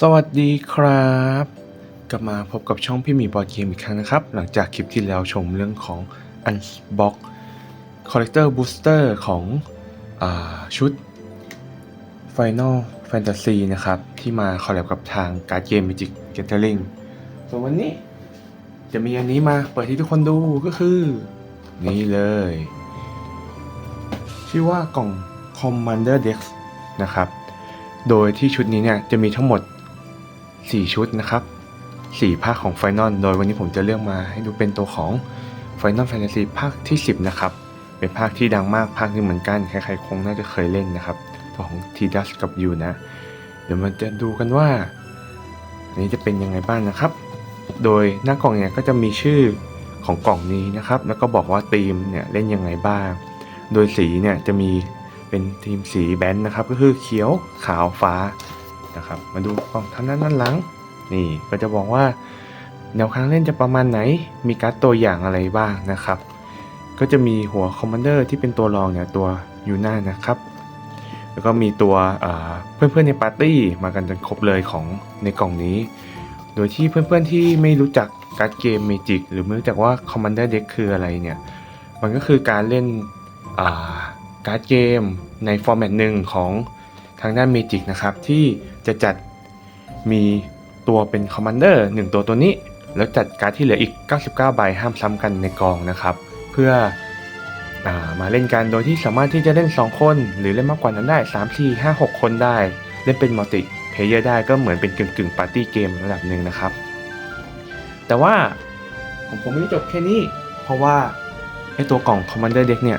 สวัสดีครับ กลับมาพบกับช่องพี่หมีบอร์ดเกมอีกครั้งนะครับ หลังจากคลิปที่แล้วชมเรื่องของ Unbox Collector Booster ของอชุด Final Fantasy นะครับ ที่มาคอลแลบกับทางการ์ดเกม Magic Gathering ส่วนวันนี้ จะมีอันนี้มาเปิดให้ทุกคนดูก็คือ นี่เลย ชื่อว่ากล่อง Commander Dex นะครับ โดยที่ชุดนี้เนี่ยจะมีทั้งหมด 4 ชุดนะครับ 4 ภาคของ Final โดยวันนี้ผมจะเลือกมาให้ดูเป็นตัวของ Final Fantasy ภาคที่ 10 นะครับ เป็นภาคที่ดังมากภาคหนึงเหมือนกัน ใครๆคงน่าจะเคยเล่นนะครับ ตัวของ t d u s กับ U นะ เดี๋ยวมันจะดูกันว่า อันนี้จะเป็นยังไงบ้างนะครับ โดยหน้ากล่องเนี่ยก็จะมีชื่อของกล่องนี้นะครับ แล้วก็บอกว่าธีมเนี่ยเล่นยังไงบ้าง โดยสีเนี่ยจะมีเป็นทีมสีแบนนะครับ ก็คือเขียวขาวฟ้า นะครับ มาดูกล่องทางด้านด้านหลัง นี่ก็จะบอกว่าแนวทางเล่นจะประมาณไหน มีการ์ดตัวอย่างอะไรบ้างนะครับ ก็จะมีหัวคอมมานเดอร์ที่เป็นตัวรองเนี่ยตัวยูน่านะครับ แล้วก็มีตัวเอ่อเพื่อนๆในปาร์ตี้มากันจนครบเลยของในกล่องนี้ โดยที่เพื่อนๆที่ไม่รู้จักการ์ดเกมเมจิกหรือไม่รู้จักว่า Commander Deck คืออะไรเนี่ย มันก็คือการเล่นการ์ดเกมในฟอร์แมตหนึ่งของทางด้านเมจิกนะครับที่ จะจัดมีตัวเป็นคอมมานเดอร์หนึ่งตัวตัวนี้ แล้วจัดการ์ดที่เหลืออีก 99 ใบห้ามซ้ำกันในกองนะครับ เพื่ออมาเล่นกันโดยที่สามารถที่จะเล่น 2 คน หรือเล่นมากกว่านั้นได้ 3 4 5 6 คนได้ เล่นเป็นมัลติเพเยอร์ได้ก็เหมือนเป็นกึ่งกึ่งปาร์ตี้เกมระดับหนึ่งนะครับ แต่ว่าผมผมไม่ได้จบแค่นี้ เพราะว่าไอตัวกล่อง Commander Deck เนี่ย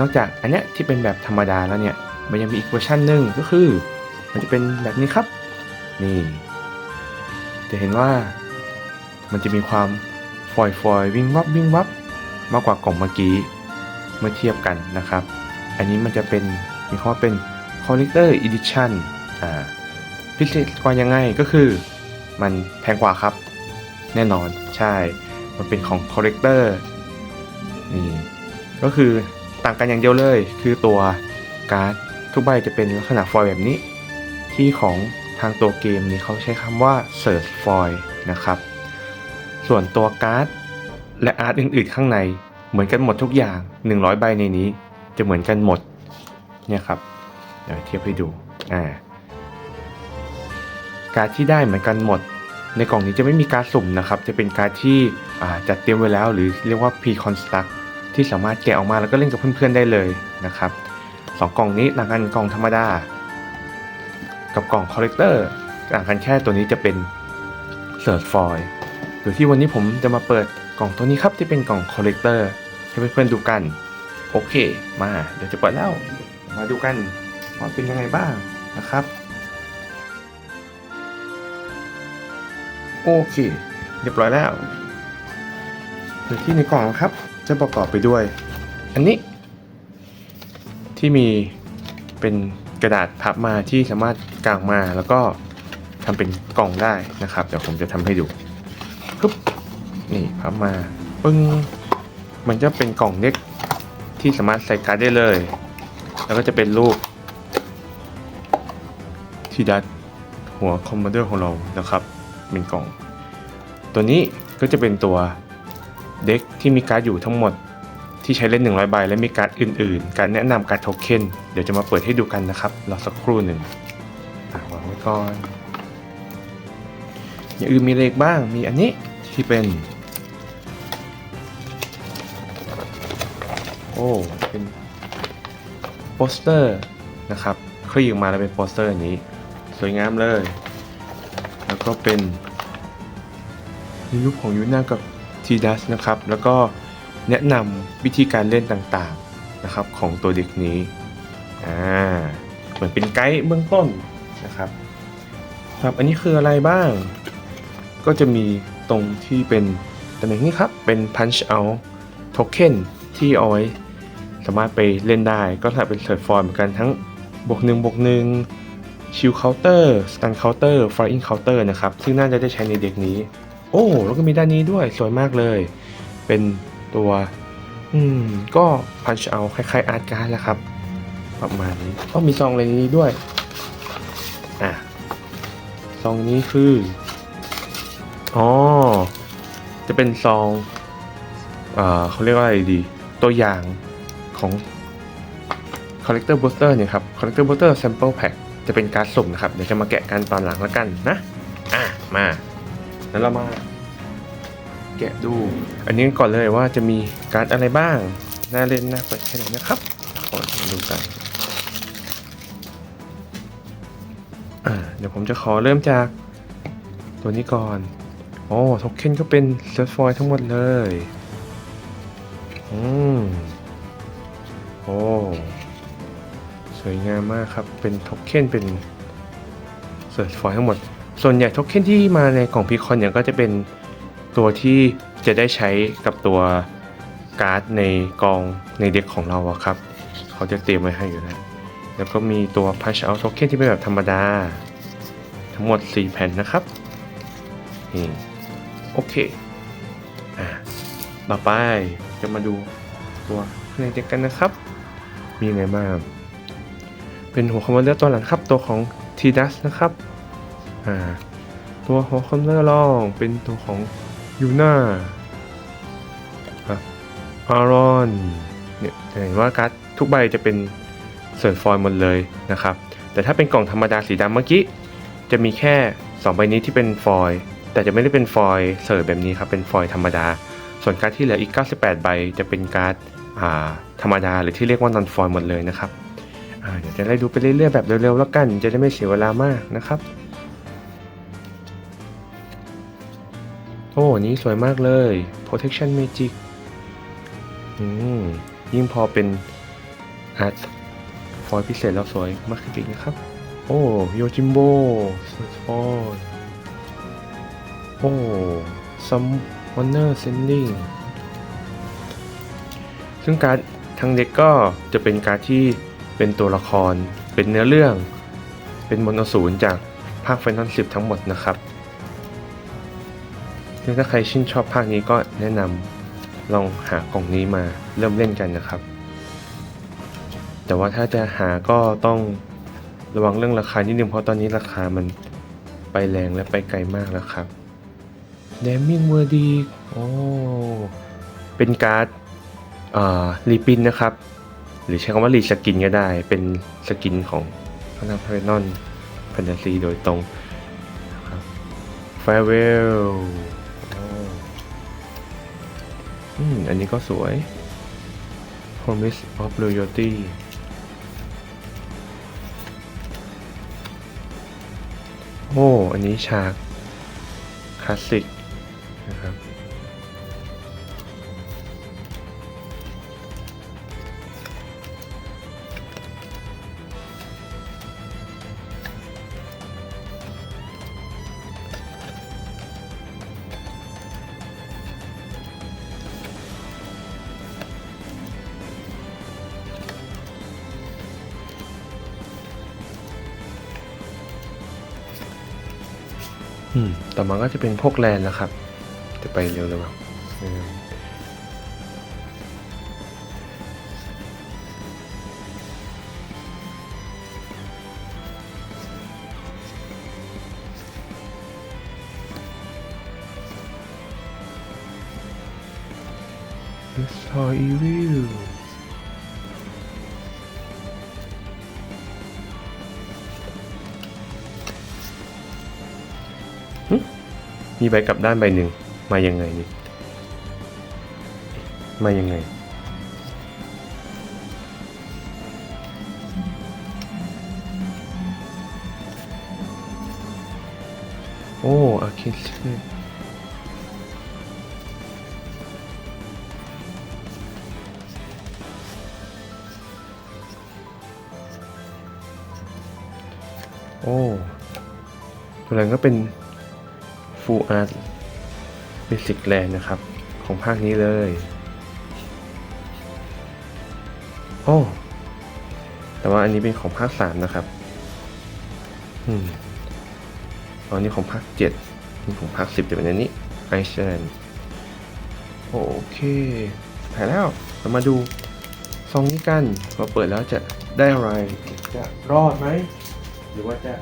นอกจากอันเนี้ยที่เป็นแบบธรรมดาแล้วเนี่ย มันยังมีอีกเวอร์ชันหนึ่งก็คือ มันจะเป็นแบบนี้ครับ นี่ จะเห็นว่า มันจะมีความฟอยฟอยวิ่งวับวิ่งวับมากกว่ากล่องเมื่อกี้เมื่อเทียบกันนะครับ อันนี้มันจะเป็นมีคำว่าเป็น Collector Edition อ่าพิเศษกว่ายังไงก็คือ มันแพงกว่าครับ แน่นอนใช่ มันเป็นของ Collector นี่ก็คือต่างกันอย่างเดียวเลย คือตัวการ์ดทุกใบจะเป็นลักษณะฟอยล์แบบนี้ ที่ของทางตัวเกมนี้เขาใช้คำว่า Search Foil นะครับ ส่วนตัวการ์ดและอาร์ตอื่นๆ ข้างในเหมือนกันหมดทุกอย่าง 100 ใบในนี้จะเหมือนกันหมดเนี่ยครับเดี๋ยวเทียบให้ดูอ่าการ์ดที่ได้เหมือนกันหมด ในกล่องนี้จะไม่มีการสุ่มนะครับ จะเป็นการดที่จัดเตรียมไว้แล้ว หรือเรียกว่า pre-construct ที่สามารถแกะออกมาแล้วก็เล่นกับเพื่อนๆได้เลยนะครับสองกล่องนี้ต่างกันกล่องธรรมดา กับกล่อง collector ต่างกันแค่ตัวนี้จะเป็น search foil โดยที่วันนี้ผมจะมาเปิดกล่องตัวนี้ครับที่เป็นกล่อง collector ให้เพื่อนๆดูกัน โอเค มาเดี๋ยวจะเปิดแล้ว มาดูกันว่าเป็นยังไงบ้างนะครับ โอเค เรียบร้อยแล้วโดยที่ในกล่องครับจะประกอบไปด้วย อันนี้ที่มีเป็น กระดาษพับมาที่สามารถกางมาแล้วก็ทำเป็นกล่องได้นะครับเดี๋ยวผมจะทำให้ดูปึ๊บนี่พับมาปึ้งมันจะเป็นกล่องเล็กที่สามารถใส่การ์ดได้เลย แล้วก็จะเป็นรูปที่ดัดหัวคอมมานเดอร์ของเรานะครับเป็นกล่อง ตัวนี้ก็จะเป็นตัวเด็กที่มีการ์ดอยู่ทั้งหมด ที่ใช้เล่น 100 ใบ และมีการ์ดอื่น ๆ การแนะนำการโทเค็นเดี๋ยวจะมาเปิดให้ดูกันนะครับรอสักครู่หนึ่งอะวางไว้ก่อนอย่างอื่นมีอะไรบ้างมีอันนี้ที่เป็น โอ้เป็นโปสเตอร์นะครับคลี่ออกมาแล้วเป็นโปสเตอร์อย่างนี้ สวยงามเลย แล้วก็เป็นมีรูปของยูน่ากับทีดัสนะครับ แล้วก็ แนะนำวิธีการเล่นต่างๆนะครับของตัวเด็กนี้อ่าเหมือนเป็นไกด์เบื้องต้นนะครับครับอันนี้คืออะไรบ้าง ก็จะมีตรงที่เป็นตำแหน่งนี้ครับ เป็น punch out token ที่เอาไว้สามารถไปเล่นได้ก็ถ้าเป็นเสิร์ฟฟอร์มเหมือนกันทั้งบวกหนึ่งบวกหนึ่งชิลเคาน์เตอร์สตันเคาน์เตอร์ฟลายอิงเคาน์เตอร์นะครับ ซึ่งน่าจะได้ใช้ในเด็กนี้ โอ้ แล้วก็มีด้านนี้ด้วยสวยมากเลย เป็น ตัว อืม ก็พันช์เอาคล้ายๆอาร์ตการ์ดแหละครับ ประมาณนี้ก็มีซองอะไรในนี้ด้วย อะ ซองนี้คือ อ๋อ จะเป็นซองอ่าเขาเรียกว่าอะไรดี ตัวอย่างของ Collector Booster เนี่ยครับ Collector Booster Sample Pack จะเป็นการดสุ่มนะครับ เดี๋ยวจะมาแกะกันตอนหลังแล้วกันนะ อะ มา แล้วเรามา แกะดู อันนี้ก่อนเลยว่าจะมีการ์ดอะไรบ้างน่าเล่นน่าเปิดแค่ไหนนะครับขอดูกันเดี๋ยวผมจะขอเริ่มจากตัวนี้ก่อนโอ้โทเค็นก็เป็นเซตฟอยทั้งหมดเลยอืมโอ้สวยงามมากครับ เป็นโทเค็นเป็นเซิร์ชฟอยทั้งหมด ส่วนใหญ่โทเค็นที่มาในกล่องพีคอนเนี่ยก็จะเป็น ตัวที่จะได้ใช้กับตัวการ์ดในกองในเด็กของเราอะครับ เขาจะเตรียมไว้ให้อยู่แล้ว แล้วก็มีตัว Punch Out Token ที่เป็นแบบธรรมดา ทั้งหมด 4 แผ่นนะครับนี่โอเคอะต่อไปจะมาดูตัวในเด็กกันนะครับ มีอะไรบ้าง เป็นหัวคอมมานเดอร์ตัวหลังครับ ตัวของ t d a s นะครับอ่าตัวหัวคอมมานเดอร์รองเป็นตัวของ ยูน่าอารอนเนี่ยเห็นว่าการ์ดทุกใบจะเป็นเสิร์ฟอยล์หมดเลยนะครับ แต่ถ้าเป็นกล่องธรรมดาสีดำเมื่อกี้ จะมีแค่ 2 ใบนี้ที่เป็นฟอยล์แต่จะไม่ได้เป็นฟอยล์เสิร์ฟแบบนี้ครับ เป็นฟอยล์ธรรมดา ส่วนการ์ดที่เหลืออีก 98 ใบจะเป็นการ์ดอ่าธรรมดาหรือที่เรียกว่านอนฟอยล์หมดเลยนะครับเดี๋ยวจะได้ดูไปเรื่อยๆแบบเร็วๆแล้วกัน จะได้ไม่เสียเวลามากนะครับ โอ้นี้สวยมากเลย protection magic อืม ยิ่งพอเป็นอาร์ตฟอยพิเศษแล้วสวยมากขึ้นอีกนะครับ โอ้โยจิมโบสวยฟอยโอ้ซัมวอนเนอร์เซนดิ้งซึ่งการทั้งเด็กก็จะเป็นการที่เป็นตัวละคร เป็นเนื้อเรื่อง เป็นมนต์อสูรจากภาคไฟนอลสิบทั้งหมดนะครับ ซึ่งถ้าใครชื่นชอบภาคนี้ก็แนะนำลองหากล่องนี้มาเริ่มเล่นกันนะครับ แต่ว่าถ้าจะหาก็ต้องระวังเรื่องราคานิดนึงเพราะตอนนี้ราคามันไปแรงและไปไกลมากแล้วครับ d a m i n g w o r d y โอ้เป็นการ์ดอ่ารีปินนะครับ หรือใช้คำว่ารีสกินก็ได้ เป็นสกินของพนักพนอนแฟนตาซีโดยตรงนะครับ Farewell โอ้ อืม อันนี้ก็สวย Promise of Loyalty โอ้ อันนี้ฉากคลาสสิกนะครับ มต่อมาก็จะเป็นพวกแลนด์แล้วครับ จะไปเร็วหรือเปล่าอืม It's so มีใบกลับด้านใบหนึ่งมายังไงนี่มายังไง โอ้อาคิสโอ้ตัวนั้นก็เป็น Full Art Basic Land นะครับ ของภาคนี้เลย โอ้ แต่ว่าอันนี้เป็นของภาค3นะครับ อืมอันนี้ของภาค7นี่ของภาค10จะเป็นอันนี้ Iceland โอเคถ่ายแล้วเรามาดูซองนี้กันว่าเปิดแล้วจะได้อะไร จะรอดไหม หรือว่าจะ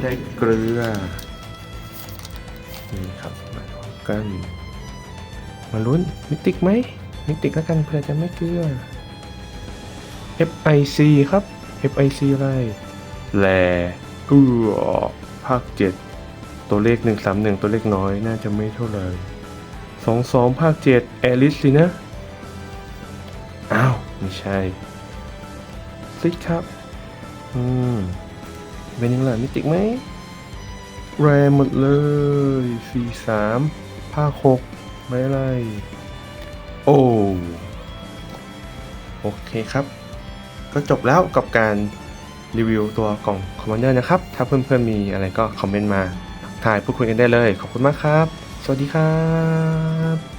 ได้เกลือ นี่ครับมาดูกัน มาลุ้นมิติกไหมมิติกแล้วกันเพื่อจะไม่เกลือ FIC ครับ FIC อะไรแลเกลือภาค7ตัวเลข 131 ตัวเลขน้อยน่าจะไม่เท่าไหร่22 ภาค7แอลิสสินะ อ้าว ไม่ใช่ซิกครับ อืม เป็นยังไงมิติกไหมแรหมดเลย43ภาค6ไม่อะไร โอ้โอเคครับ ก็จบแล้วกับการรีวิวตัวกล่อง Commander นะครับ ถ้าเพื่อนๆมีอะไรก็คอมเมนต์มาถ่ายพูดคุยกันได้เลย ขอบคุณมากครับ สวัสดีครับ